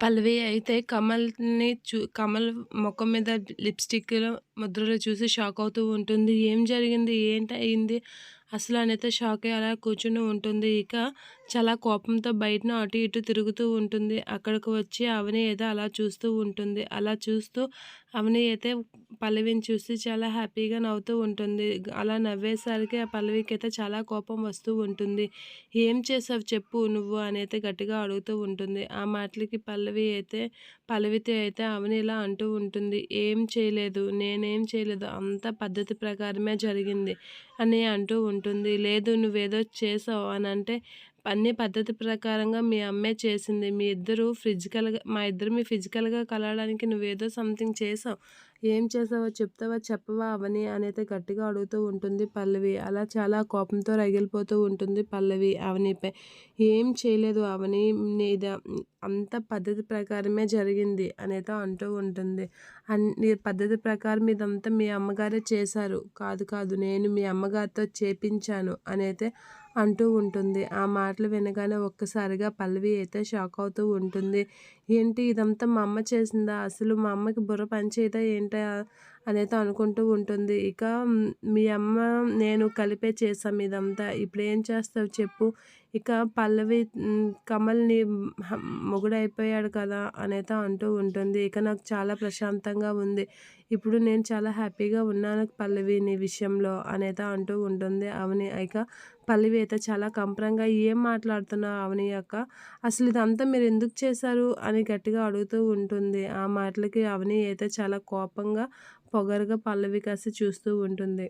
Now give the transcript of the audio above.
పల్లవి అయితే కమల్‌ని చూ కమల్ ముఖం మీద లిప్‌స్టిక్‌లో ముద్రలు చూసి షాక్ అవుతూ ఉంటుంది. ఏం జరిగింది? ఏంటి అయింది అసలు అనైతే షాక్ అయ్యి అలా కూర్చొని ఉంటుంది. ఇక చాలా కోపంతో బయటన అటు ఇటు తిరుగుతూ ఉంటుంది. అక్కడికి వచ్చి అవని అయితే అలా చూస్తూ ఉంటుంది. అలా చూస్తూ అవని అయితే పల్లవిని చూసి చాలా హ్యాపీగా నవ్వుతూ ఉంటుంది. అలా నవ్వేసరికి ఆ పల్లవికి అయితే చాలా కోపం వస్తూ ఉంటుంది. ఏం చేసావు చెప్పు నువ్వు అని అయితే గట్టిగా అడుగుతూ ఉంటుంది. ఆ మాటలకి పల్లవి అయితే పల్లవితో అయితే అవని ఇలా అంటూ ఉంటుంది. ఏం చేయలేదు నేనేం చేయలేదు అంత పద్ధతి ప్రకారమే జరిగింది అని అంటూ ఉంటుంది. ఉంటుంది. లేదు నువ్వేదో చేసావు అని అంటే అన్ని పద్ధతి ప్రకారంగా మీ అమ్మే చేసింది. మీ ఇద్దరు ఫిజికల్గా మా ఇద్దరు మీ ఫిజికల్గా కలవడానికి నువ్వేదో సంథింగ్ చేసావు ఏం చేసావో చెప్తావా చెప్పవా అవని అనేది గట్టిగా అడుగుతూ ఉంటుంది పల్లవి. అలా చాలా కోపంతో రగిలిపోతూ ఉంటుంది పల్లవి. అవనిపై ఏం చేయలేదు అవని. మీద అంత పద్ధతి ప్రకారమే జరిగింది అనేతో అంటూ ఉంటుంది. అన్ని పద్ధతి ప్రకారం ఇదంతా మీ అమ్మగారే చేశారు. కాదు కాదు నేను మీ అమ్మగారితో చేపించాను అనేతే అంటూ ఉంటుంది. ఆ మాటలు వినగానే ఒక్కసారిగా పల్లవి అయితే షాక్ అవుతూ ఉంటుంది. ఏంటి ఇదంతా మా అమ్మ చేసిందా? అసలు మా అమ్మకి బుర్ర పనిచేయదా? ఏంటా అనేది అనుకుంటూ ఉంటుంది. ఇక మీ అమ్మ నేను కలిపే చేసాం ఇదంతా. ఇప్పుడు ఏం చేస్తావు చెప్పు. ఇక పల్లవి కమల్ని మొగుడైపోయాడు కదా అనేది అంటూ ఉంటుంది. ఇక నాకు చాలా ప్రశాంతంగా ఉంది. ఇప్పుడు నేను చాలా హ్యాపీగా ఉన్నాను పల్లవి నీ విషయంలో అనేది అంటూ ఉంటుంది అవని. ఇక పల్లవి అయితే చాలా కంపరంగా ఏం మాట్లాడుతున్నావు అవని అక్క? అసలు ఇదంతా మీరు ఎందుకు చేశారు అని గట్టిగా అడుగుతూ ఉంటుంది. ఆ మాటలకి అవని అయితే చాలా కోపంగా పొగరుగా పల్లవి కాసి చూస్తూ ఉంటుంది.